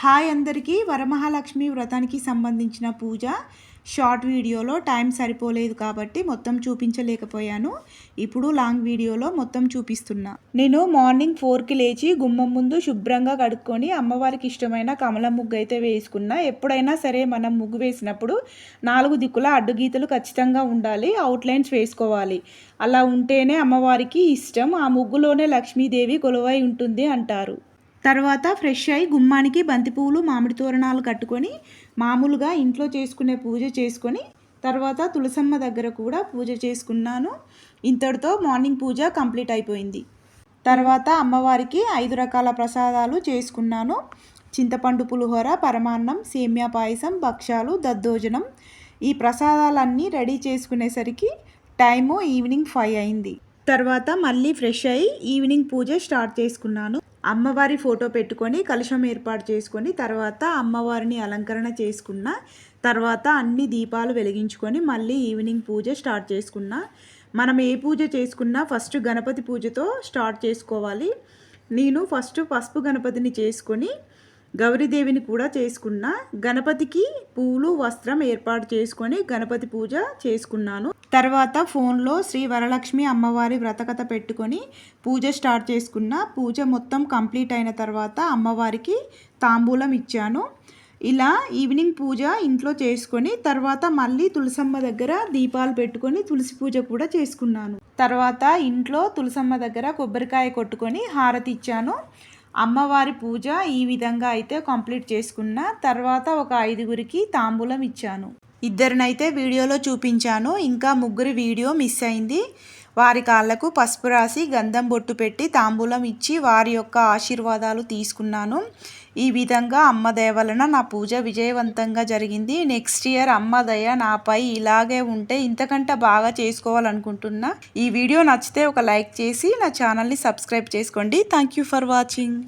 Hi అందరికీ. వరమహాలక్ష్మి వ్రతానికి సంబంధించిన పూజ. షార్ట్ వీడియోలో టైం సరిపోలేదు కాబట్టి మొత్తం చూపించలేకపోయాను. ఇప్పుడు లాంగ్ వీడియోలో మొత్తం చూపిస్తున్నా. నేను మార్నింగ్ ఫోర్కి లేచి గుమ్మం ముందు శుభ్రంగా కడుక్కొని అమ్మవారికి ఇష్టమైన కమలం ముగ్గు అయితే వేసుకున్నా. ఎప్పుడైనా సరే మనం ముగ్గు వేసినప్పుడు నాలుగు దిక్కుల అడ్డుగీతలు ఖచ్చితంగా ఉండాలి అవుట్లైన్స్ వేసుకోవాలి. అలా ఉంటేనే అమ్మవారికి ఇష్టం. ఆ ముగ్గులోనే లక్ష్మీదేవి కొలువై ఉంటుంది అంటారు. తర్వాత ఫ్రెష్ అయి గుమ్మానికి బంతిపూలు మామిడి తోరణాలు కట్టుకొని మామూలుగా ఇంట్లో చేసుకునే పూజ చేసుకొని తర్వాత తులసమ్మ దగ్గర కూడా పూజ చేసుకున్నాను. ఇంతటితో మార్నింగ్ పూజ కంప్లీట్ అయిపోయింది. తర్వాత అమ్మవారికి ఐదు రకాల ప్రసాదాలు చేసుకున్నాను. చింతపండు పులిహోర పరమాన్నం సేమ్యా పాయసం భక్ష్యాలు దద్దోజనం. ఈ ప్రసాదాలన్నీ రెడీ చేసుకునేసరికి టైము ఈవినింగ్ ఫైవ్ అయింది. తర్వాత మళ్ళీ ఫ్రెష్ అయ్యి ఈవినింగ్ పూజ స్టార్ట్ చేసుకున్నాను. అమ్మవారి ఫోటో పెట్టుకొని కలశం ఏర్పాటు చేసుకొని తర్వాత అమ్మవారిని అలంకరణ చేసుకున్న తర్వాత అన్ని దీపాలు వెలిగించుకొని మళ్ళీ ఈవినింగ్ పూజ స్టార్ట్ చేసుకున్న. మనం ఏ పూజ చేసుకున్నా ఫస్ట్ గణపతి పూజతో స్టార్ట్ చేసుకోవాలి. నేను ఫస్ట్ పసుపు గణపతిని చేసుకొని గౌరీదేవిని కూడా చేసుకున్న గణపతికి పూలు వస్త్రం ఏర్పాటు చేసుకొని గణపతి పూజ చేసుకున్నాను. తర్వాత ఫోన్లో శ్రీ వరలక్ష్మి అమ్మవారి వ్రతకథ పెట్టుకొని పూజ స్టార్ట్ చేసుకున్న పూజ మొత్తం కంప్లీట్ అయిన తర్వాత అమ్మవారికి తాంబూలం ఇచ్చాను. ఇలా ఈవినింగ్ పూజ ఇంట్లో చేసుకొని తర్వాత మళ్ళీ తులసమ్మ దగ్గర దీపాలు పెట్టుకొని తులసి పూజ కూడా చేసుకున్నాను. తర్వాత ఇంట్లో తులసమ్మ దగ్గర కొబ్బరికాయ కొట్టుకొని హారతి ఇచ్చాను. అమ్మవారి పూజ ఈ విధంగా అయితే కంప్లీట్ చేసుకున్న తర్వాత ఒక ఐదుగురికి తాంబూలం ఇచ్చాను. ఇద్దరినైతే వీడియోలో చూపించాను. ఇంకా ముగ్గురి వీడియో మిస్ అయింది. వారి కాళ్ళకు పసుపు రాసి గంధం బొట్టు పెట్టి తాంబూలం ఇచ్చి వారి యొక్క ఆశీర్వాదాలు తీసుకున్నాను. ఈ విధంగా అమ్మ దయ వలన నా పూజ విజయవంతంగా జరిగింది. నెక్స్ట్ ఇయర్ అమ్మ దయ నాపై ఇలాగే ఉంటే ఇంతకంటే బాగా చేసుకోవాలనుకుంటున్నా. ఈ వీడియో నచ్చితే ఒక లైక్ చేసి నా ఛానల్ని సబ్స్క్రైబ్ చేసుకోండి. Thank you for watching.